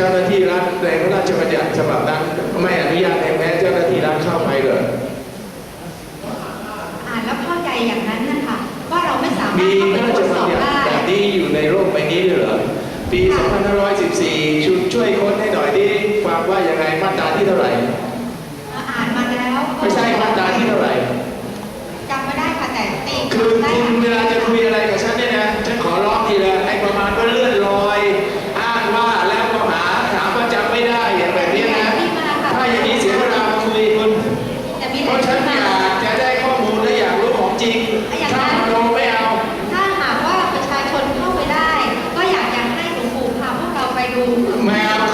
เจ้าหน้าที่รัฐในพระราชบัญญัติฉบับนั้นไม่อนุญาตให้แม้เจ้าหน้าที่รัฐเข้าไปเลยอ่านแล้วเข้าใจอย่างนั้นนะคะว่าเราไม่สามารถมีเข้าพไประตรารชวจสบัอญบญัติได้แบบนี้อยู่ในโลกใบนี้ด้วยเหรอปี 2514 ชุดช่วยค้นให้หน่อยดิฟังว่ายังไงมาตราที่เท่าไหร่อ่านมาแล้วไม่ใช่มาตราที่เท่าไหร่จำไม่ได้ค่ะแต่ตีคือได้คุณเวลาจะ ว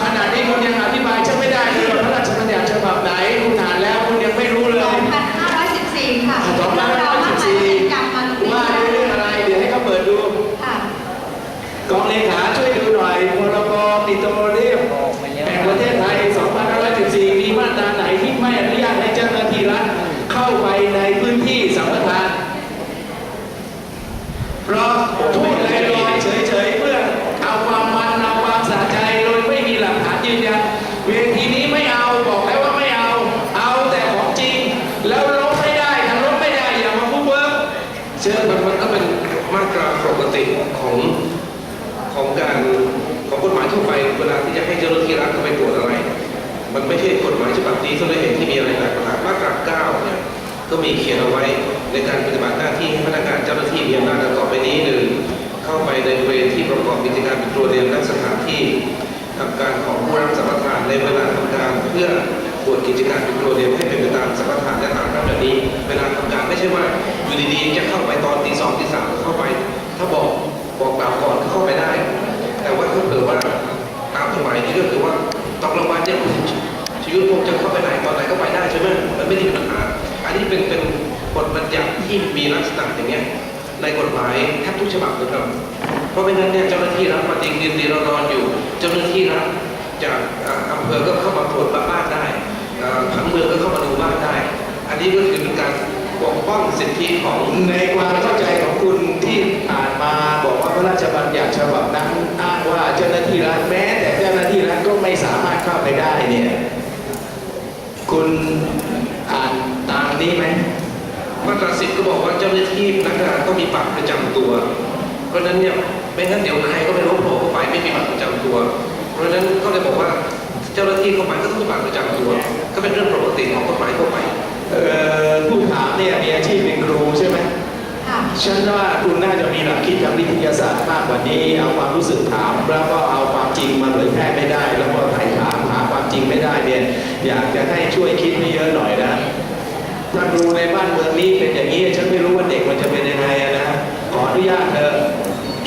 ก็มีเขียนเอาไว้ในการปฏิบัติหน้าที่ให้พนักงานเจ้าหน้าที่มีอำนาจต่อไปนี้หนึ่งเข้าไปในเวรที่ประกอบกิจการปิโตรเรียมและสถานที่ทำการของผู้รับสัมปทานในเวลาทำการเพื่อายแทบทุกฉบับเลยครับ เพราะไม่งั้นเนี่ยเจ้าหน้าที่รัฐมาติงดินดีเรานอนอยู่ เจ้าหน้าที่รัฐจากอำเภอก็เข้ามาตรวจบ้านได้ผังเมืองก็เข้ามาดูบ้านได้ อันนี้ก็คือเป็นการปกป้องสิทธิของในความเข้าใจของคุณที่อ่านมาบอกว่าพระราชบัญญัติฉบับนั้นอ้างว่าเจ้าหน้าที่รัฐแม้ แต่เจ้าหน้าที่รัฐก็ไม่สามารถเข้าไปได้เนี่ยคุณอ่านตามนี้ไหม มาตราสิบก็บอกว่าเจ้าหน้าที่พนักงานต้องมีบัตรประจำตัว เพราะฉะนั้นเนี่ยไม่งั้นเดี๋ยวใครก็ไม่รู้โผล่เข้าไปไม่มีบัตรประจำตัว เพราะฉะนั้นก็เลยบอกว่าเจ้าหน้าที่เข้าไปก็ต้องมีบัตรประจำตัว ก็เป็นเรื่องปกติของกฎหมายทั่วไปเอ่อผู้ถามเนี่ยมีอาชีพเป็นครูใช่ไหมค่ะฉันว่าคุณน่าจะมีหลักคิดทางวิทยาศาสตร์มากกว่านี้ เอาความรู้สึกถามแล้วก็เอาความจริงมาเผยแพร่ไม่ได้ แล้วก็ไถ่ถามหาความจริงไม่ได้เนี่ยอยากจะให้ช่วยคิดให้เยอะหน่อยนะ ถ้าครูในบ้านเมืองนี้เป็นอย่างนี้ฉันไม่รู้ว่าเด็กมันจะเป็นยังไงนะขออนุญาตเธอะ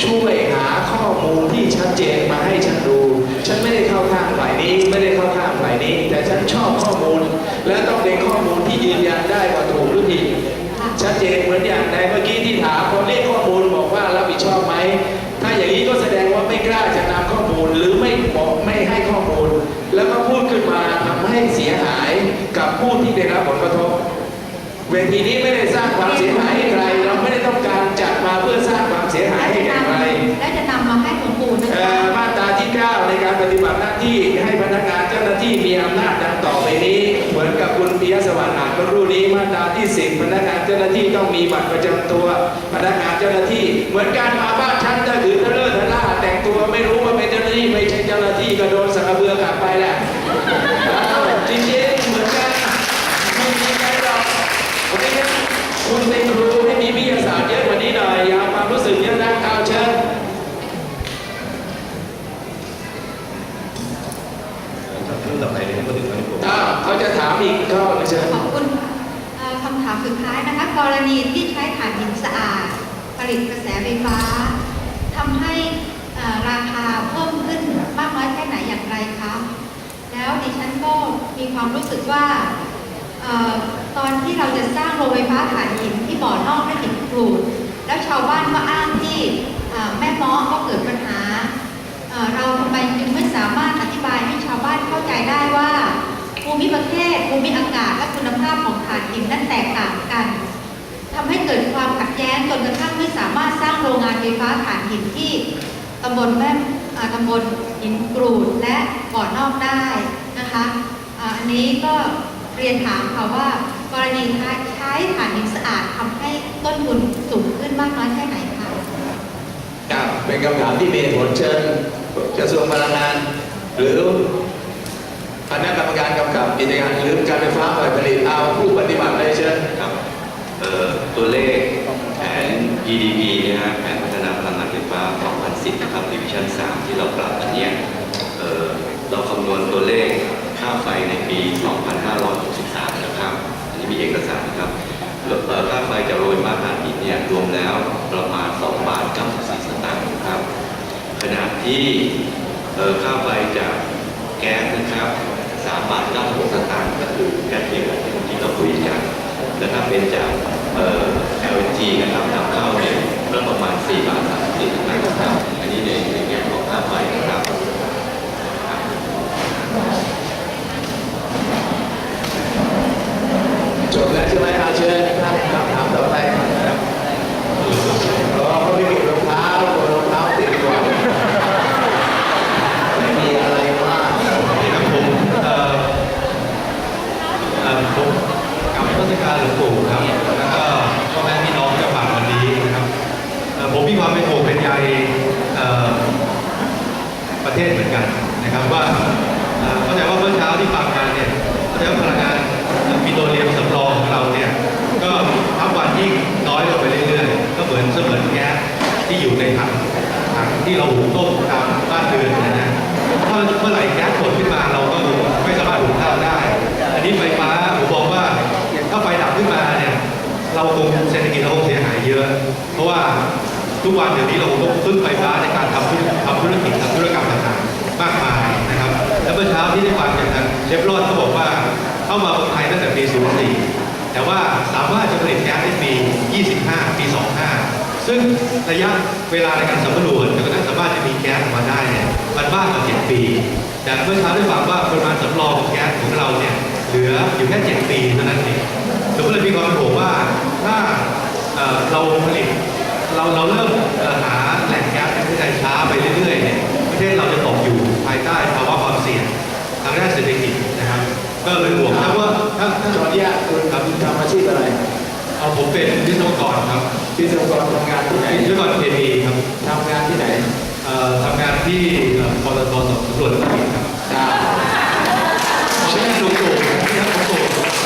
ช่วยหาข้อมูลที่ชัดเจนมาให้ฉันดู ฉันไม่ได้เข้าข้างฝ่ายนี้ ไม่ได้เข้าข้างฝ่ายนี้ แต่ฉันชอบข้อมูล และต้องเป็นข้อมูลที่ยืนยันได้ว่าถูกหรือผิดชัดเจนเหมือนอย่างในเมื่อกี้ที่ถามพอเรียกข้อมูลบอกว่ารับผิดชอบไหมถ้าอย่างนี้ก็แสดงว่าไม่กล้าจะนำข้อมูลหรือไม่บอกไม่ให้ข้อมูล แล้วก็พูดขึ้นมาทำให้เสียหายกับผู้ที่ได้รับผลกระทบ เวทีนี้ไม่ได้สร้างความเสียหายให้ใคร เราไม่ได้ต้องการจัดมาเพื่อสร้างความเสียหายให้แก่ใครและจะนำมาให้หลวงปู่นะเอ่คะอมาตราที่ 9 ในการปฏิบัติหน้าที่ให้พนักงานเจ้าหน้าที่มีอำนาจดังต่อไปนี้ เหมือนกับคุณปิยสวัสดิ์อ่านเมื่อครู่นี้มาตราที่10พนักงานเจ้าหน้าที่ต้องมีบัตรประจำตัว พนักงานเจ้าหน้าที่ เหมือนการมาบ้านฉันถ้าถือทะเลอะทะล่าแต่งตัวไม่รู้ว่าเป็นเจ้าหน้าที่ไม่ใช่เจ้าหน้าที่ก็โดนสักกระเบือกลับไปแหละเอาจริงๆเหมือนกันไม่มีใครหรอกเพราะฉะนั้น คุณเป็นครูให้มีวิทยาศาสตร์เยอะกว่านี้หน่อยอย่าเอาความรู้สึกเยอะนะเอาเชิญเรื่องต่อไปเนี่ยก็ถึงวันนี้ผมอ้าวเขาจะถามอีกก็เชิญขอบคุณค่ะเอ่อคำถามสุดท้ายนะคะ กรณีที่ใช้ถ่านหินสะอาด ผลิตกระแสไฟฟ้าทำให้เอ่อราคาเพิ่มขึ้นมากน้อยแค่ไหนอย่างไรคะ แล้วดิฉันก็มีความรู้สึกว่าเอ่อ ตอนที่เราจะสร้างโรงไฟฟ้าถ่านหินที่บ่อนอกและหินกรูด แล้วชาวบ้านก็อ้างที่แม่ม้อก็เกิดปัญหา เราทำไมจึงไม่สามารถอธิบายให้ชาวบ้านเข้าใจได้ว่าภูมิประเทศภูมิอากาศและคุณภาพของถ่านหินนั้นแตกต่างกันทำให้เกิดความขัดแย้งจนกระทั่งไม่สามารถสร้างโรงงานไฟฟ้าถ่านหินที่ตำบลแม่ตำบลหินกรูดและบ่อนอกได้นะคะอันนี้ก็เรียนถามค่ะว่า กรณีใช้ถ่านหินสะอาดทำให้ต้นทุนสูงขึ้นมากน้อยแค่ไหนคะครับเป็นคำถามที่มีเหตุผลเชิญกระทรวงพลังงาน หรือคณะกรรมการกำกับกิจการหรือการไฟฟ้าฝ่ายผลิตเอาผู้ปฏิบัติเลยเชิญครับเอ่อตัวเลขแผน GDP เนี่ยฮะแผนพัฒนาพลังงานไฟฟ้า 2010 นะครับดิวิชั่น3 ที่เราปรับอันเนี้ยเอ่อเราคำนวณตัวเลขค่าไฟในปี 2563 นะครับ อันนี้มีเอกสารครับเอ่อค่าไฟจากโรงไฟฟ้าถ่านหินเนี่ยรวมแล้วประมาณ2บาท94สตางค์ครับขณะที่เอ่อค่าไฟจากแก๊สนะครับ3บาท96สตางค์ก็คือแก๊สเพียงที่เราคุยกันแล้วถ้าเป็นจากเอ่อ LNG นะครับนำเข้าเนี่ยก็ประมาณ4บาท34สตางค์ครับอันนี้ในในแง่ของค่าไฟนะครับจบแล้วใช่ไหมครับคำถามต่อไปครับ รอ มีแก๊สออกมาได้เนี่ยมันมากกว่า 7 ปี แต่เมื่อเช้าได้ฟังว่าปริมาณสำรองของแก๊สของเราเนี่ยเหลืออยู่แค่ 7 ปีเท่านั้นเองผมก็เลยมีความเป็นห่วงว่าถ้าเอ่อเราผลิตเราเราเริ่มเอ่อหาแหล่งแก๊สในประเทศไทยช้าไปเรื่อยๆเนี่ยประเทศเราจะตกอยู่ภายใต้ภาวะความเสี่ยงทางด้านเศรษฐกิจนะครับ ก็เลยห่วงถ้าว่าถ้าถ้าขออนุญาตคุณทำทำอาชีพอะไรเอาผมเป็นวิศวกรครับวิศวกรทำงานที่ไหนวิศวกรเคมีครับทำงานที่ไหนเอ่อ ทำงานที่เอ่อปตทสำรวจและผลิตครับใช่หลวงปู่ที่ท่านหลวงปู่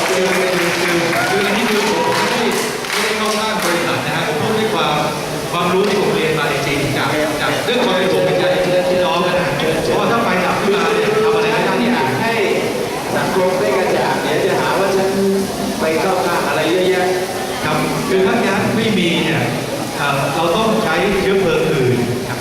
คือคือคือคืออันนี้คือผมไม่ได้ไม่ได้เข้าข้างบริษัทนะฮะผมพูดด้วยความความรู้ที่ผมเรียนมาจริงจากจากเรื่องความเป็นผมเป็นใจพี่น้องกันนะเพราะว่าถ้าไฟดับขึ้นมาเนี่ยทำอะไรไม่ได้ที่ที่อยากให้สังคมได้กระจ่างเดี๋ยจะหาว่าฉันไปเข้าข้างอะไรเยอะแยะครับคือถ้าแก๊สไม่มีเนี่ยเราต้องใช้เชื้อเพลิงอื่น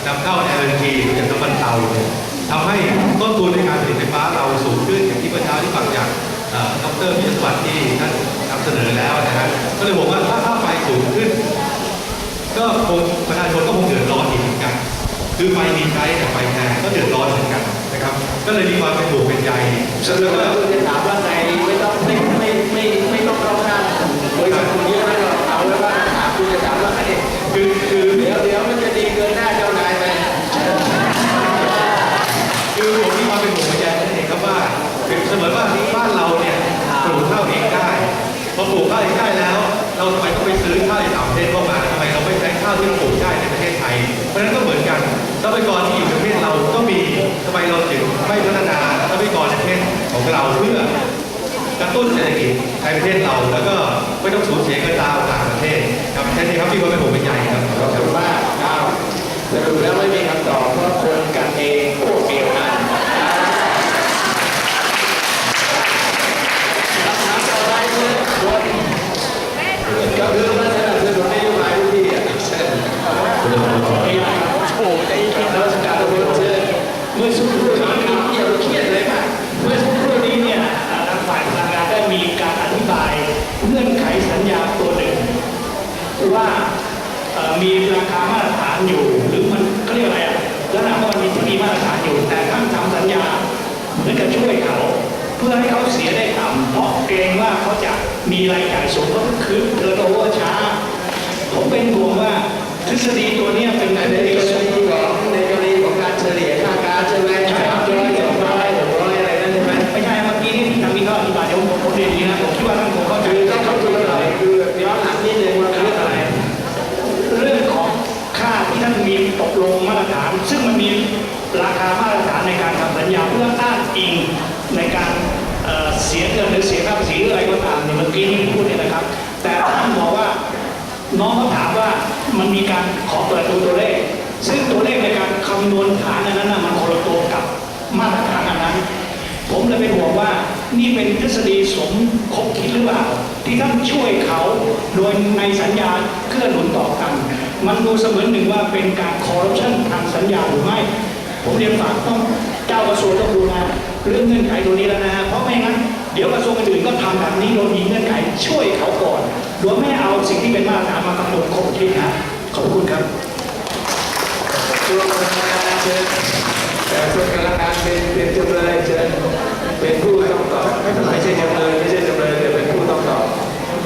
นำเข้า LNG หรือจากน้ำมันเตาเนี่ยทำให้ต้นทุนในการผลิตไฟฟ้าเราสูงขึ้นอย่างที่เมื่อเช้าที่ฟังจากเอ่อดรพิยสวัสดิ์ที่ท่านนำเสนอแล้วนะฮะก็เลยบอกว่าถ้าค่าไฟสูงขึ้น ก็คงประชาชนก็คงเดือดร้อนอีกเหมือนกัน คือไฟมีใช้แต่ไฟแพงก็เดือดร้อนเหมือนกันนะครับ ก็เลยมีความเป็นห่วงเป็นใยสรุปแล้วคุณจะถามว่าไงไม่ต้องไม่ไม่ไม่ไม่ต้องเข้าข้างบริษัทคุณเยอะนะเราเอาไว้ว่าถามคุณจะถามว่าไงคือคือเดี๋ยวเดี๋ยวมันจะ ปลูกข้าวได้แล้ว เราทำไมต้องไปซื้อข้าวจากต่างประเทศเข้ามาทำไมเราไม่ใช้ข้าวที่เราปลูกได้ในประเทศไทย เพราะฉะนั้นก็เหมือนกันทรัพยากรที่อยู่ในประเทศเราก็มีทำไมเราถึงไม่พัฒนาทรัพยากรในประเทศของเราเพื่อกระตุ้นเศรษฐกิจในประเทศเรา แล้วก็ไม่ต้องสูญเสียเงินตราต่างประเทศครับแค่นี้ครับมีความเป็นห่ว sonların 40 เชิญแต่ส่วนกรรมการเป็นเป็นจำเลยเชิญเป็นผู้ต้องตอบไม่ใช่จำเลยไม่ใช่จำเลยแต่เป็นผู้ต้องตอบ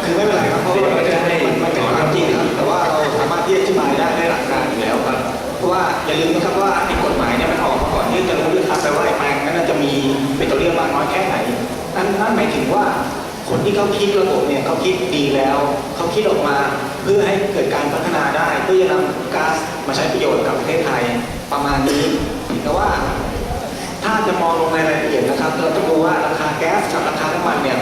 คือไม่เป็นไรครับเพราะว่าเดี๋ยวจะให้มันเป็นความจริงแต่ว่าเราสามารถที่จะอธิบายได้ในหลักการอยู่แล้วครับ เพราะว่าอย่าลืมนะครับว่าไอ้กฎหมายเนี่ยมันออกมาก่อนที่จะรู้ด้วยครับแปลว่าไอ้แปลงนั้นจะมีเปโตรเลียมมากน้อยแค่ไหนนั่นนั่นหมายถึงว่าคนที่เขาคิดระบบเนี่ยเขาคิดดีแล้วเขาคิดออกมา พื่อให้เกิดการพัฒนาได้เพื่อจะนำก๊าซมาใช้ประโยชน์กับประเทศไทยประมาณนี้ แต่ว่าถ้าจะมองลงในรายละเอียดนะครับเราต้องดูว่าราคาแก๊สกับราคาน้ำมันเนี่ย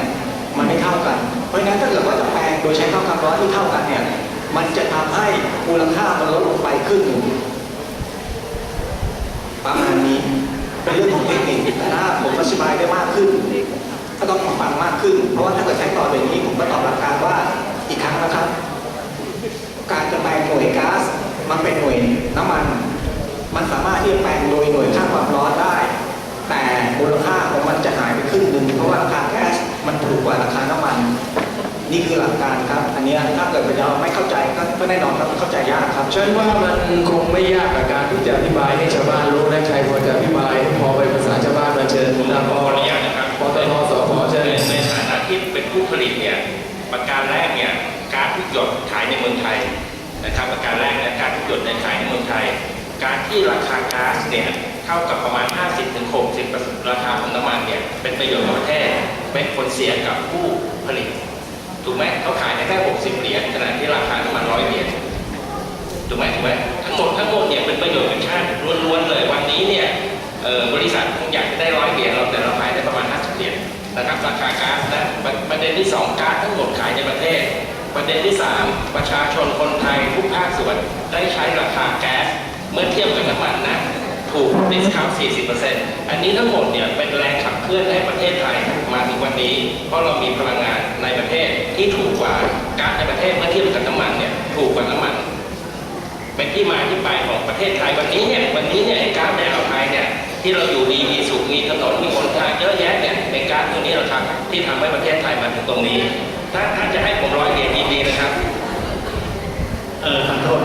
มันไม่เท่ากัน เพราะฉะนั้นถ้าเกิดว่าจะแปลงโดยใช้เท่าความร้อนที่เท่ากันเนี่ยมันจะทำให้มูลค่ามันลดลงไปครึ่งหนึ่งประมาณนี้เป็นเรื่องของเทคนิคแต่ถ้าผมอธิบายได้มากขึ้น ก็ต้องมาฟังมากขึ้น เพราะว่าถ้าเกิดใช้ ที่จะแปลงโดยหน่วยค่าความร้อนได้ แต่มูลค่าของมันจะหายไปครึ่งหนึ่งเพราะว่าราคาแก๊สมันถูกกว่าราคาน้ำมัน นี่คือหลักการครับ อันเนี้ยถ้าเกิดเราไม่เข้าใจก็ก็แน่นอนครับมันเข้าใจยากครับฉันว่ามันคงไม่ยากกับการที่จะอธิบายให้ชาวบ้านรู้และใครพอจะอธิบาย พอไปภาษาชาวบ้านมาเชิญผมนะขพอออนุญาตนะครับปตทสพเชิญในฐานะที่เป็นผู้ผลิตเนี่ยประการแรกเนี่ยการทุกหยดขายในเมืองไทยนะครับประการแรกเนี่ยการทุกหยดในยขายในเมืองไทย การที่ราคาก๊าซเนี่ยเท่ากับประมาณ 50-60%ราคาของน้ำมันเนี่ยเป็นประโยชน์กับประเทศเป็นผลเสียกับผู้ผลิต ถูกไหมเขาขายได้แค่60 เหรียญขณะที่ราคาน้ำมันร้อยเหรียญถูกไหมถูกไหมทั้งหมดทั้งหมดเนี่ยเป็นประโยชน์กับชาติล้วนๆเลยวันนี้เนี่ยบริษัทคงอยากได้ร้อยเหรียญเราแต่เราขายได้ประมาณ 50 เหรียญนะครับราคาก๊าซนะประเด็นที่สองก๊าซทั้งหมดขายในประเทศ ประเด็นที่สามประชาชนคนไทยทุกภาคส่วนได้ใช้ราคาแก๊ส เมื่อเทียบกับน้ำมันนะถูกดิสคาว40%อันนี้ทั้งหมดเนี่ยเป็นแรงขับเคลื่อนให้ประเทศไทยมาถึงวันนี้ เพราะเรามีพลังงานในประเทศที่ถูกกว่าก๊าซในประเทศเมื่อเทียบกับน้ำมันเนี่ยถูกกว่าน้ำมันเป็นที่มาที่ไปของประเทศไทยวันนี้เนี่ยวันนี้เนี่ยไอ้ก๊าซในอ่าวไทยเนี่ยที่เราอยู่ดีมีสุขมีถนนมีคนทางเยอะแยะเนี่ยเป็นก๊าซตัวนี้เราทำที่ทำให้ประเทศไทยมาถึงตรงนี้ถ้าถ้าจะให้ผมร้อยเหรียญยินดีนะครับ เออขอโทษ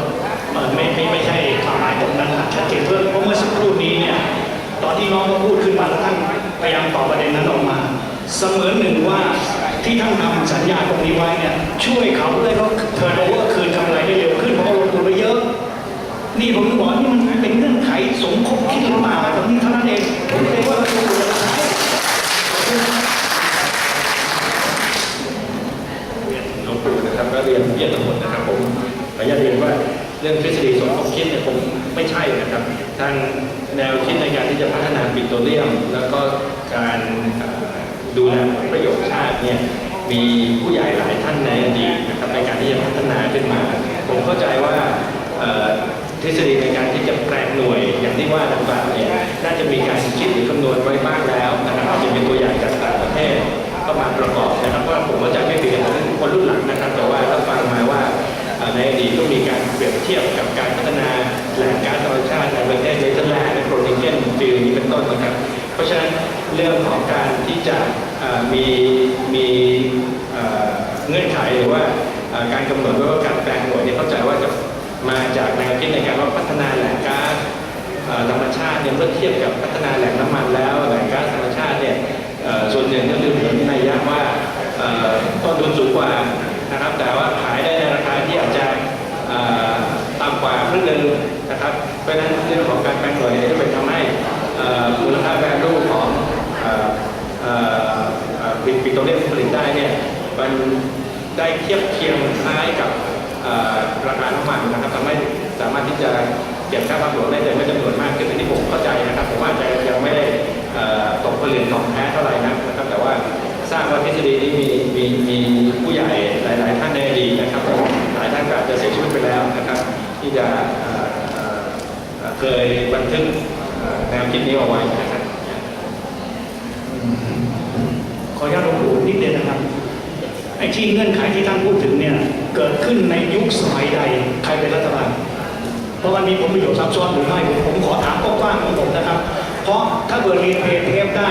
เอ่อไม่ไม่ไม่ใช่ความหมายตรงนั้นชัดเจนเพิ่มเพราะเมื่อสักครู่นี้เนี่ยตอนที่น้องเขาพูดขึ้นมาแล้วท่านพยายามตอบประเด็นนั้นออกมา เสมือนหนึ่งว่าที่ท่านทำสัญญาตรงนี้ไว้เนี่ยช่วยเขาเพื่อให้เขาเทิร์นโอเวอร์คืนกำไรได้เร็วขึ้นเพราะเขาลงทุนไปเยอะ นี่ผมบอกว่านี่มันเป็นเงื่อนไขสมคบคิดหรือเปล่าตรงนี้เท่านั้นเองผมเลยว่าเราควรจะใช้ เรียนหลวงปู่นะครับก็เรียนเรียนทั้งหมดนะครับผมขออนุญาตเรียนว่าเรื่องทฤษฎีสมคบคิดเนี่ยผมไม่ใช่นะครับ ทางแนวคิดในการที่จะพัฒนาปิโตรเลียม แล้วก็การดูแลผลประโยชน์ชาติเนี่ยมีผู้ใหญ่หลายท่านในอดีตนะครับในการที่จะพัฒนาขึ้นมา ผมเข้าใจว่าทฤษฎีในการที่จะแปลงหน่วยอย่างที่ว่าดังกล่าวเนี่ยน่าจะมีการคิดหรือคำนวณไว้บ้างแล้วนะครับอาจจะเป็นตัวอย่างจากต่างประเทศก็มาประกอบนะครับว่าผมว่าจะไม่เปลี่ยนคนรุ่นหลังนะครับ แต่ว่าเราฟังมาว่า ในอดีตก็มีการเปรียบเทียบกับการพัฒนาแหล่งก๊าซธรรมชาติในประเทศเนเธอร์แลนด์ในโปรตุเกสฟิลนี้เป็นต้นนะครับ เพราะฉะนั้นเรื่องของการที่จะมีมีเงื่อนไขหรือว่าการกำหนดว่าการแปลงหน่วยเนี่ยเข้าใจว่าจะมาจากแนวคิดในการว่าพัฒนาแหล่งก๊าซธรรมชาติเนี่ยเมื่อเทียบกับพัฒนาแหล่งน้ำมันแล้วแหล่งก๊าซธรรมชาติเนี่ยส่วนหนึ่งก็คือเหมือนในยยะว่าต้นทุนสูงกว่านะครับแต่ว่าขายได้ อาจจะต่ำกว่าครึ่งหนึ่งนะครับ เพราะฉะนั้นเรื่องของการแปลงหน่วยเนี่ยจะไปทำให้มูลค่าแวลูของเอ่อเอ่อเอ่อปิดปิปิโตรเลียมผลิตได้เนี่ยมันได้เทียบเคียงคล้ายกับราคาน้ำมันนะครับทำให้สามารถที่จะเก็บค่าความหลวงได้โดยไม่จำนวนมากขึ้นอันนี้ผมเข้าใจนะครับผมว่าจะยังไม่ได้ตกผลึกของแท้เท่าไหร่นะครับ แต่ว่าทราบว่าทฤษฎีนี้มีมีมีผู้ใหญ่หลาย ๆ ท่านในอดีตนะครับายท่านก็อาจจะเสียชีวิตไปแล้วนะครับ ที่จะเคยบันทึกแนวคิดนี้เอาไว้นะครับขออนุญาตหลวงปู่นิดเดียวนะครับไอ้ที่เงื่อนไขที่ท่านพูดถึงเนี่ยเกิดขึ้นในยุคสมัยใดใครเป็นรัฐบาลเพราะมันมีผลประโยชน์ซับซ้อนหรือไม่ผมขอถามกว้างๆของผมนะครับ เพราะถ้าเกิดรีเพลย์เทปได้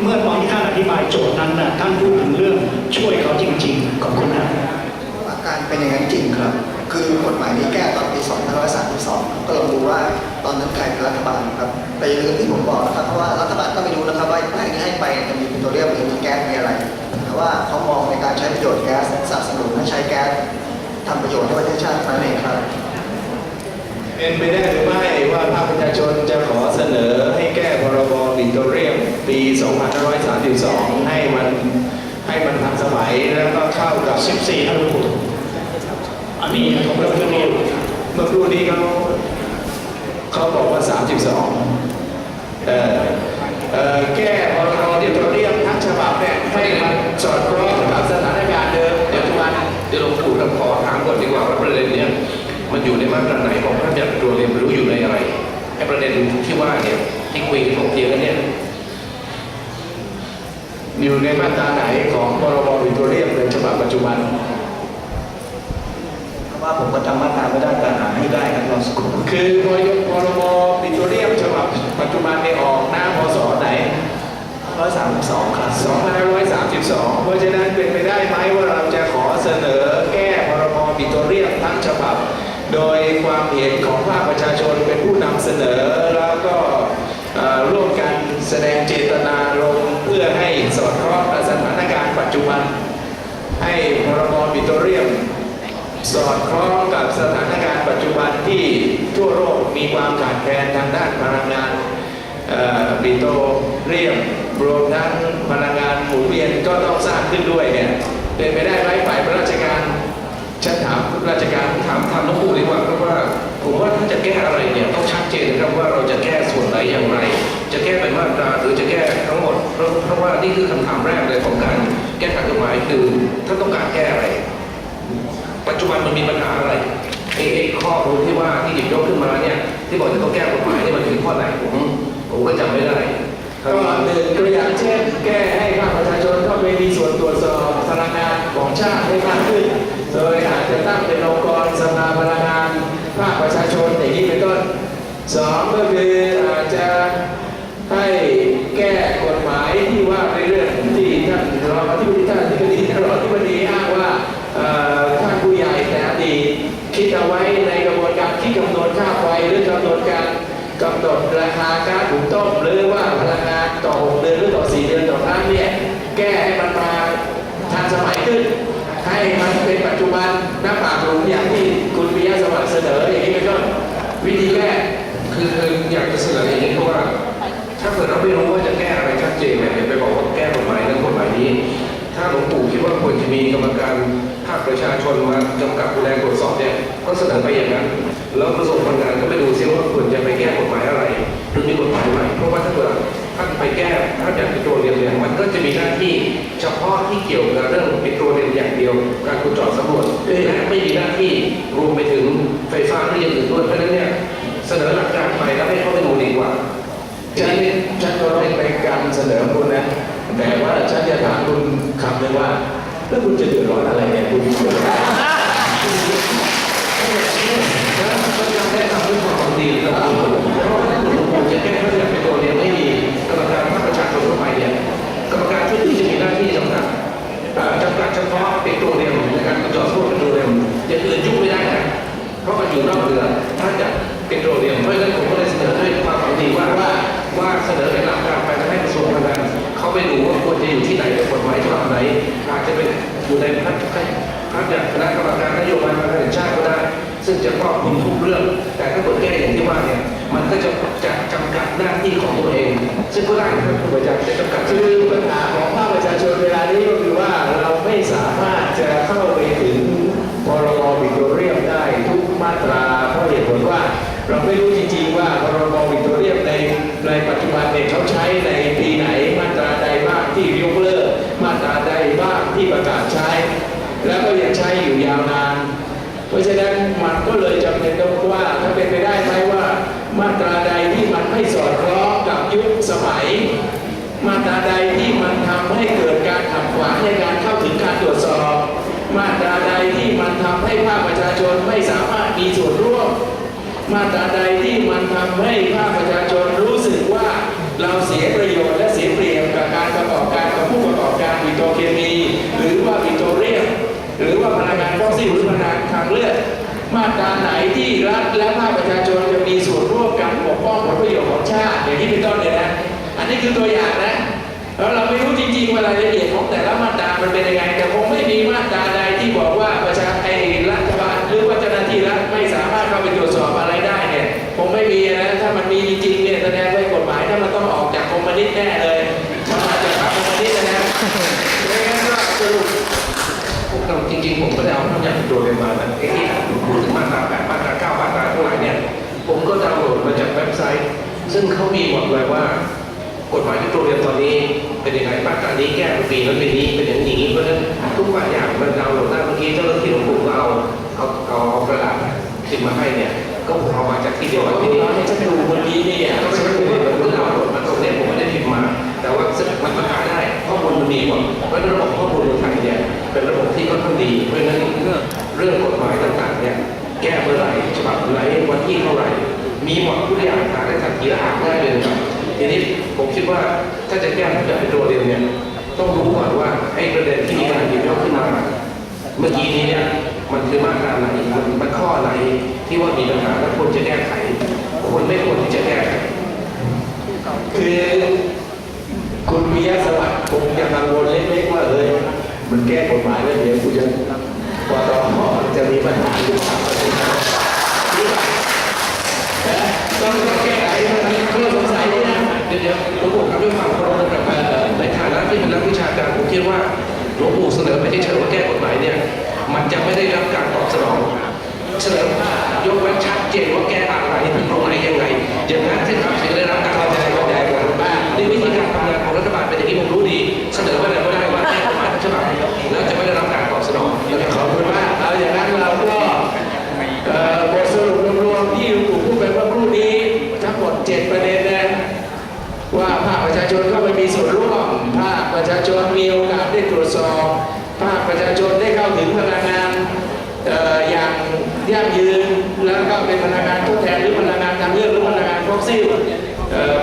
เมื่อตอนที่ท่านอธิบายโจทย์นั้นนะท่านพูดถึงเรื่องช่วยเขาจริง ๆ ขอบคุณนะอา การเป็นอย่างนั้นจริงครับ คือกฎหมายนี้แก้ตอนปี2532 ก็ลองดูว่าตอนนั้นใครเป็นรัฐบาลครับแต่อย่าลืมที่ผมบอกนะครับเพราะว่ารัฐบาลก็ไม่รู้นะครับว่าแป้ที่ให้ไปจะมีปิโตรเลียมหรือมีแก๊สมีอะไรแต่ว่าเขามองในการใช้ประโยชน์แก๊สสนับสนุนให้ใช้แก๊สทำประโยชน์ให้ประเทศชาตินั่นเองครับเป็นไปได้หรือไม่ว่าภาคประชาชนจะขอเสนอให้แก้พรบปิโตรเลียมปี 2532 ให้มันให้มันทันสมัยแล้วก็เข้ากับ 14ท่านห ลวงปู่อันนี้ผมเริ่มเรื่อนี้อยู่เมื่อครู่นี้เขาเขาบอกว่า 32เอ่อเอ่อแก้พรบปิโตราเลียมทั้งฉบับเนี่ยให้มันสอดคล้องกับสถานการณ์เดิมปัจจุบันเดี๋ยวหลวงปู่ครับขอถามก่อนดีกว่าว่าประเด็นเนี้ยมันอยู่ในมาตราไหนของพระราชบัญญัติตัวเรียนรืออยู่ในอะไรไอ้ประเด็นที่ว่าเนี่ยที่คุยถกเถียงกันเนี่ยอยู่ในมาตราไหนของพรบปิโตรเลียมในฉบับปัจจุบัน ว่าผมก็จำมาตราไม่ได้แต่หาให้ได้ครับรอสักครู่คือพอยกพรบปิโตรเลียมฉบับปัจจุบันในออกหน้าพศไหน132ครับ2532เพราะฉะนั้นเป็นไปได้ไหมว่าเราจะขอเสนอแก้พรบปิโตรเลียมทั้งฉบับ โดยความเห็นของภาคประชาชนเป็นผู้นำเสนอแล้วก็เอ่อร่วมกันแสดงเจตนาลงค์เพื่อให้สอดคล้องกับสถานการณ์ปัจจุบัน ให้พรบปิโตรเลียม สอดคล้องกับสถานการณ์ปัจจุบันที่ทั่วโลกมีความขาดแคลนทางด้านพลังงานปิโตรเลียมรวมทั้งพลังงานหมุนเวียนก็ต้องสร้างขึ้นด้วยเนี่ยเป็นไปได้ไหมฝ่ายราชการฉันถามราชการถามถามหลวงปู่ดีกว่าเพราะว่าผมว่าถ้าจะแก้อะไรเนี่ยต้องชัดเจนนะครับว่าเราจะแก้ส่วนไหนอย่างไร จะแก้เป็นมาตราหรือจะแก้ทั้งหมดเพราะเพราะว่านี่คือคำถามแรกเลยของการแก้ไขกฎหมายคือท่านต้องการแก้อะไร ปัจจุบันมันมีปัญหาอะไรไอ้ข้อมูลที่ว่าที่หยิบยกขึ้นมาเนี่ยที่บอกจะต้องแก้กฎหมายเนี่ยมันถึงข้อไหนผมผมก็จำไม่ได้ก็หนึ่งตัวอย่างเช่น แก้ให้ภาคประชาชนเข้าไปมีส่วนตรวจสอบพลังงานของชาติให้มากขึ้น โดยอาจจะตั้งเป็นองค์กรสภาพลังงานภาคประชาชนอย่างนี้เป็นต้นสองก็คืออาจจะให้แก้กฎหมายที่ว่าในเรื่องที่ท่านรองอธิบดีท่านอธิบดีท่านรองอธิบดีอ้างว่าเอ่อท่านผู้ใหญ่แต่อดีตคิดเอาไว้ในกระบวนการคิดคำนวณค่าไฟหรือกำหนด กำหนดราคาก๊าซหุงต้มหรือว่าพลังงานต่อ 6 เดือนหรือต่อ 4 เดือนต่อครั้งเนี่ยแก้ให้มันมาทันสมัยขึ้น ให้มันเป็นปัจจุบันหน้าปากหลุมอย่างที่คุณปิยะสวัสดิ์เสนออย่างนี้เป็นต้นวิธีแก้คือคืออยากจะเสนออย่างนี้เพราะว่า ถ้าเกิดเราไม่รู้ว่าจะแก้อะไรชัดเจนเนี่ยอย่าไปบอกว่าแก้กฎหมายนั้นกฎหมายนี้ ถ้าหลวงปู่คิดว่าควรจะมีกรรมการภาคประชาชนมากำกับดูแลตรวจสอบเนี่ยก็เสนอไปอย่างนั้น แล้วกระทรวงพลังงานก็ไปดูซิว่าควรจะไปแก้กฎหมายอะไรหรือมีกฎหมายใหม่เพราะว่าถ้าเกิดท่านไปแก้ถ้าอยากเป็นตัวเรียนเนี่ยมันก็จะมีหน้าที่เฉพาะที่เกี่ยวกับเรื่องปิโตรเลียมอย่างเดียว การขุดเจาะสำรวจและไม่มีหน้าที่รวมไปถึงไฟฟ้าที่ยังอื่นด้วยเพราะฉะนั้นเนี่ยเสนอหลักการไปแล้วให้เข้าไปดูดีกว่าฉันฉันก็เป็นไปการเสนอคุณนะ แต่ว่าฉันจะถามคุณคำหนึงว่าแล้วคุณจะเดือดร้อนอะไรเนี่ยคุณเดือดร้อน เป็นตัวยนเพราะฉะนั้นผมก็เลยเสนอด้วยความหวังดีว่าว่าว่าเสนอเป็นหลักการไปจะให้กระทรวงพลังงานเขาไปดูว่าควรจะอยู่ที่ไหนในกฎหมายฉบับไหนอาจจะเป็นอยู่ในพระพระจากคณะกรรมการนโยบายพลังงานแห่งชาติก็ได้ ซึ่งจะครอบคลุมทุกเรื่อง แต่ถ้าเกิดแก้อย่างที่ว่าเนี่ยมันก็จะจะจำกัดหน้าที่ของตัวเอง ซึ่งก็ได้ครับคุณอาจารย์จะจำกัดคือปัญหาของภาคประชาชนเวลานี้ก็คือว่าเราไม่สามารถจะเข้าไปถึงพรบวิกตเรียม เพราะฉะนั้นมันก็เลยจำเป็นต้องว่าถ้าเป็นไปได้ไหมว่ามาตราใดที่มันไม่สอดคล้องกับยุคสมัย มาตราใดที่มันทำให้เกิดการขัดขวางในการเข้าถึงการตรวจสอบ มาตราใดที่มันทำให้ภาคประชาชนไม่สามารถมีส่วนร่วม มาตราใดที่มันทำให้ภาคประชาชนรู้สึกว่าเราเสียประโยชน์และเสียเปรียบกับการประกอบการกับผู้ประกอบการปิโตรเคมี หรือว่าปิโตรเลียม หรือว่าพลังงานฟอสซิลหรือพลังงานทางเลือกมาตราไหนที่รัฐและภาคประชาชนจะมีส่วนร่วมกันปกป้องผลประโยชน์ของชาติอย่างที่เป็นต้นเนี่ยนะ อันนี้คือตัวอย่างนะ แล้วเราไม่รู้จริงๆว่ารายละเอียดของแต่ละมา ๆผมก็ได้เอาทั้งอย่างตัวเรียนมานะไอ้ที่พูดถึงมาตราแปดมาตราเก้ามาตราทั้งหลายเนี่ยผมก็ดาวน์โหลดมาจากเว็บไซต์ ซึ่งเขามีหมดเลยว่ากฎหมายที่ตัวเรียนตอนนี้เป็นยังไงมาตรานี้แก้ปีนั้นปีนี้เป็นอย่างนี้เพราะฉะนั้นทุกวันอย่างมันดาวน์โหลดได้เมื่อกี้เจ้าหน้าที่ของผมก็เอาเอาเอากระดาษติดมาให้เนี่ยก็ผมเอามาจากที่เดียวกันที่นี่นี่ให้ฉันดูเมื่อกี้เนี่ยก็ไม่ใช่ผมว่าผมดาวน์โหลดมาตรงเนี้ยผมไม่ได้พิมพ์มา แต่ว่ามันมันหาได้ข้อมูลมันมีหมดเพราะฉะนั้นระบบข้อมูลของยเนี่ย เป็นระบบที่ค่อนข้างดีเพราะฉะนั้นเรื่องกฎหมายต่างๆเนี่ยแก้เมื่อไหร่ฉบับไหนวันที่เท่าไหร่ มีหมดทุกอย่างหาได้ทันทีและอ่าได้เลยครับทีนี้ผมคิดว่าถ้าจะแก้ทุกอย่างเป็นตัวเรียนเนี่ยต้องรู้ก่อนว่าไอ้ประเด็นที่มีการหยิบยกขึ้นมา เมื่อกี้นี้เนี่ยมันคือมาตราไหนมันมันข้ออะไหนที่ว่ามีปัญหาและควรจะแก้ไขควรไม่ควรที่จะแก้ไขคือคุณปิยะสวัสดิ์คงจะกังวลเล็กๆว่าเอ้ย มันแก้กฎหมายแล้วเดี๋ยวกูจะปตทจะมีปัญหาหรือเปล่าต้องต้องแก้ไขมันเครื่อสงสัยนี่นะเดี๋ยวเดี๋ยวหลวงปู่ครับด้วยความเคารพนะครับเอ่ในฐานะที่เป็นนักวิชาการผมคิดว่าหลวงปู่เสนอไปเฉยๆว่าแก้กฎหมายเนี่ยมันจะไม่ได้รับการตอบสนองเสนอยกเว้นชัดเจนว่าแก้อะไรตรงไหนยังไงอย่างนั้นที่รับถึงได้รับการเข้าใจเข้าใจกันบ้างนี่วิธีการทำงานของรัฐบาลเป็นอย่างนี้ผมรู้ดี เสนอไปไหนก็ได้ว่า แก้กฎหมแล้วจะไม่ได้รับการตอบสนองนะครับขอบคุณมากเอาอย่างนั้นเราก็บทสรุปรวมๆที่ลวงปู่พูดไปเมื่อครู่นี้ทั้งหมดเจ็ดประเด็นนะว่าภาคประชาชนเข้าไปมีส่วนร่วม ภาคประชาชนมีโอกาสได้ตรวจสอบ ภาคประชาชนได้เข้าถึงพลังงานอย่างยั่งยืน แล้วก็เป็นพลังงานทดแทนหรือพลังงานทางเลือกหรือพลังงานฟอสซิล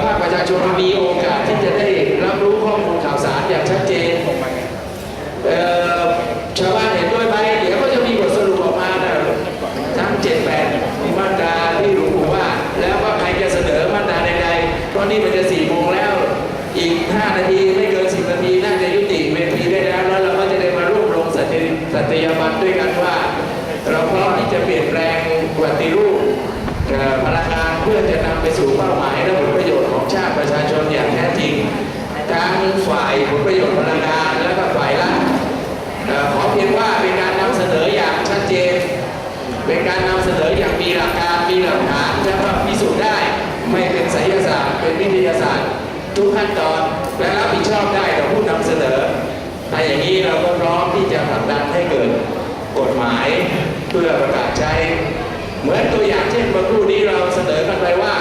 ภาคประชาชนมีโอกาสที่จะได้รับรู้ข้อมูลข่าวสารอย่างชัดเจน ประโยชน์พลังงานและก็ฝ่ายรัฐเอ่อขอเพียงว่าเป็นการนำเสนออย่างชัดเจน เป็นการนำเสนออย่างมีหลักการมีหลักฐานและก็พิสูจน์ได้ไม่เป็นไสยศาสตร์เป็นวิทยาศาสตร์ ทุกขั้นตอนและรับผิดชอบได้ต่อผู้นำเสนอถ้าอย่างนี้เราก็พร้อมที่จะผลักดันให้เกิดกฎหมายเพื่อประกาศใช้เหมือนตัวอย่างเช่นเมื่อครู่นี้เราเสนอกันไปว่า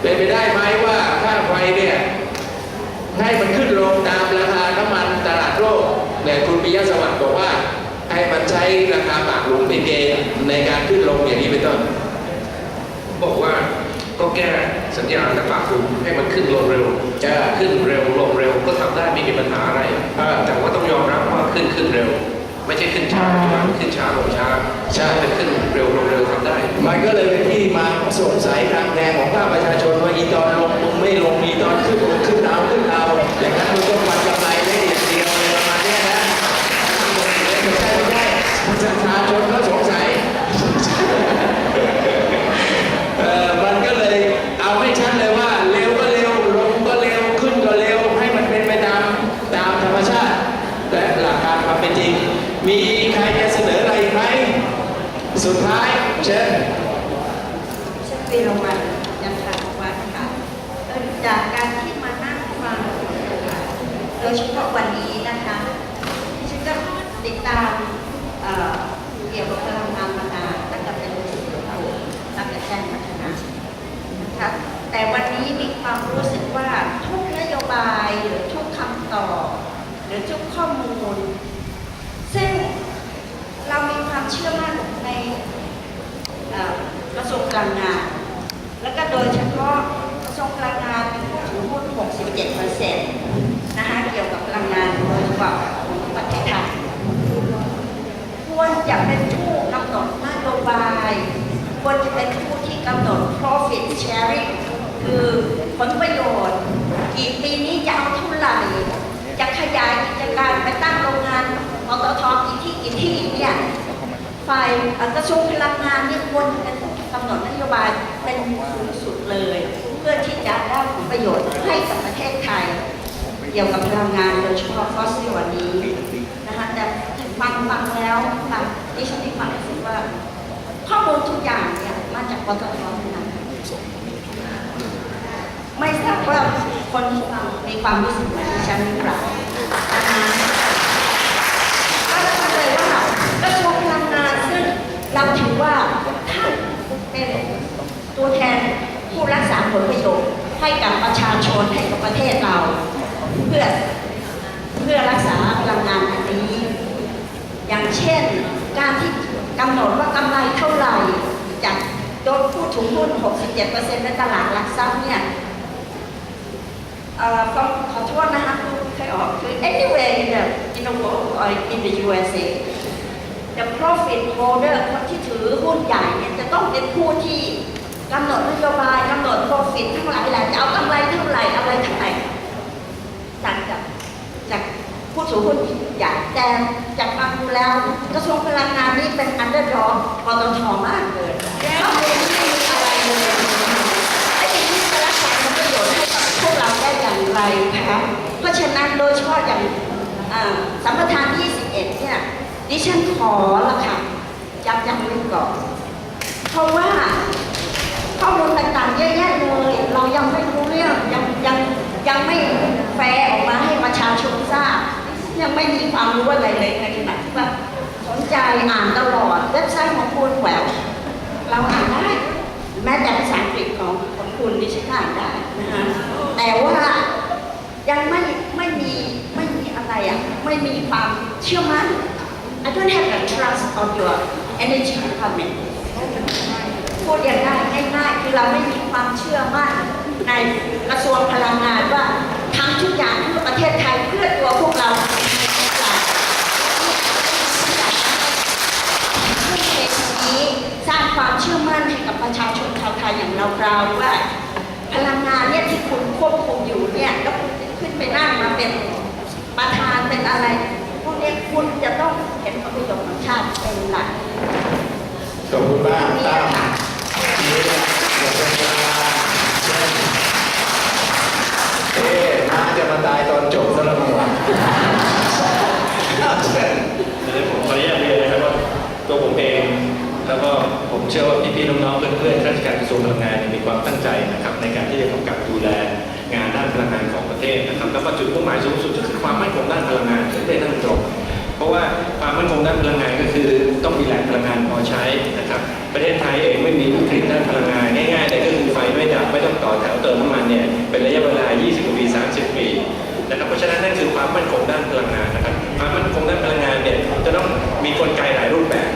เป็นไปได้ไหมว่าค่าไฟเนี่ย ให้มันขึ้นลงตามราคาน้ำมันตลาดโลกแต่คุณปิยะสวัสดิ์บอกว่าให้มันใช้ราคาปากหลุมเป็นเกณฑ์ในการขึ้นลงอย่างนี้เป็นต้นบอกว่าก็แก้สัญญาณและปากหลุมให้มันขึ้นลงเร็วจะขึ้นเร็วลงเร็วก็ทำได้ไม่มีปัญหาอะไรอ่าแต่ว่าต้องยอมรับว่าขึ้นขึ้นเร็ว ไม่ใช่ขึ้นช้าปัจจุบันขึ้นช้าลงช้าใช่เป็นขึ้นเร็วลงเร็วทำได้ มันก็เลยเป็นที่มาสงสัยทางแดงของภาคประชาชนว่าอีตอนลงมึงไม่ลงอีตอนขึ้นมึงขึ้นเอาขึ้นเอาอย่างนั้นมึงต้องมันกำไรได้อย่างเดียวเลยประมาณเนี้ยนะไม่ใช่ไม่ใช่ประชาชนก็สงสัย เอ่อมันก็เลย มีใครจะเสนออะไรอีกไหม สุดท้ายเชิญ ฉันวีรวันยังขาดวัดค่ะเอ่อจากการที่มานั่งฟังโดยเฉพาะวันนี้นะคะที่ฉันก็ติดตามเอ่อเกี่ยวกับพลังงานมานานตั้งแต่เป็นผู้สื่อข่าวตั้งแต่แจ้งพัฒนานะคะแต่วันนี้มีความรู้สึกว่าทุกนโยบายหรือทุกคำตอบหรือทุกข้อมูล ซึ่งเรามีความเชื่อมั่นใน เอ่อกระทรวงพลังงาน แล้วก็โดยเฉพาะกระทรวงพลังงานเป็นผู้ถือหุ้น67%นะคะเกี่ยวกับพลังงานโดยเฉพาะของประเทศไทยควรจะเป็นผู้กำหนดนโยบาย ควรจะเป็นผู้ที่กำหนด profit sharing คือผลประโยชน์ กี่ปีนี้จะเอาเท่าไหร่ จะขยายกิจการไปตั้งโรงงานปตทกี่ที่กี่ที่เนี่ยฝ่ายกระทรวงพลังงานเนี่ยควรเป็นผู้กำหนดนโยบาย เป็นสูงสุดเลย เพื่อที่จะได้ผลประโยชน์ให้กับประเทศไทย เกี่ยวกับพลังงานโดยเฉพาะฟอสซิลวันนี้นะคะแต่ฟังฟังแล้วค่ะดิฉันมีความรู้สึกว่า ข้อมูลทุกอย่างเนี่ยมาจากปตททั้งนั้นไม่ทราบว่าคนฟังมีความรู้สึกเหมือนดิฉันหรือเปล่านะคะ ก็จะเลยว่ากระทรวงพลังงานซึ่งเราถือว่าท่านเป็นตัวแทนผู้รักษาผลประโยชน์ ให้กับประชาชนให้กับประเทศเรา เพื่อเพื่อรักษาพลังงานอันนี้ อย่างเช่นการที่กำหนดว่ากำไรเท่าไหร่จากโดยผู้ถือหุ้น 67%ในตลาดหลักทรัพย์เนี่ยเอ่อขอขอโทษนะคะพูดไม่ค่อยออกคือ anywhere in the in the world in the USA the profit holder คนที่ถือหุ้นใหญ่เนี่ยจะต้องเป็นผู้ที่ กำหนดนโยบายกำหนด profit ทั้งหลายแหละจะเอากำไรเท่าไหร่อะไรเท่าไหร่จากจากจากผู้ถือหุ้นใหญ่แต่จากฟังดูแล้วกระทรวงพลังงานนี่เป็น underdog ปตทมากเลยข้อมูลไม่มีอะไรเลยไอ้สิ่งที่จะรักษาผลประโยชน์ให้กับพวกเราได้อย่างไรนะคะเพราะฉะนั้นโดยเฉพาะอย่างอ่าสัมปทาน 21 เนี่ยดิฉันขอละค่ะย้ำย้ำไว้ก่อนเพราะว่า ข้อมูลต่างๆเยอะแยะเลย เรายังไม่รู้เรื่องยังยังยังไม่แฟร์ออกมาให้ประชาชนทราบ ยังไม่มีความรู้อะไรเลยในขณะที่ว่าสนใจอ่านตลอดเว็บไซต์ของคุณแหววเราอ่านได้แม้แต่ภาษาอังกฤษของของคุณดิฉันอ่านได้นะคะแต่ว่ายังไม่ไม่มีไม่มีอะไรอะไม่มีความเชื่อมั่น I don't have the trust of your energy department พูดอย่างง่ายง่ายๆคือเราไม่มีความเชื่อมั่นในกระทรวงพลังงานว่าทำทุกอย่างเพื่อประเทศไทยเพื่อตัวพวกเราทุ่มเทตรงนี้สร้างความเชื่อมั่นให้กับประชาชนชาวไทยอย่างเราเราๆว่าพลังงานเนี่ยที่คุณควบคุมอยู่เนี่ยแล้วคุณจะขึ้นไปนั่งมาเป็นประธานเป็นอะไรพวกนี้คุณจะต้องเห็นผลประโยชน์ของชาติเป็นหลักขอบคุณมาก นี่ ตั้ม ค่ะ นี่แหละหมดเวลาเชิญเอ๊ะน้าจะมาตายตอนจบซะแล้วมั้งวะเชิญเดี๋ยวผมขออนุญาตเรียนนะครับว่าตัวผมเองแล้วก็ผมเชื่อว่าพี่ๆน้องๆเพื่อนๆข้าราชการกระทรวงพลังงานเนี่ยมีความตั้งใจนะครับในการที่จะกำกับดูแลงานด้านพลังงานของประเทศนะครับแล้วก็จุดมุ่งหมายสูงสุดก็คือความมั่นคงด้านพลังงานซึ่ง เพราะว่าความมั่นคงด้านพลังงานก็คือต้องมีแหล่งพลังงานพอใช้นะครับประเทศไทยเองไม่มีวิกฤตด้านพลังงานง่ายๆเลยก็คือไฟไม่ดับไม่ต้องต่อแถวเติมน้ำมันเนี่ยเป็นระยะเวลา 20กว่าปี 30 ปีนะครับเพราะฉะนั้นนั่นคือความมั่นคงด้านพลังงานนะครับความมั่นคงด้านพลังงานเนี่ยจะต้องมีกลไกหลายรูปแบบ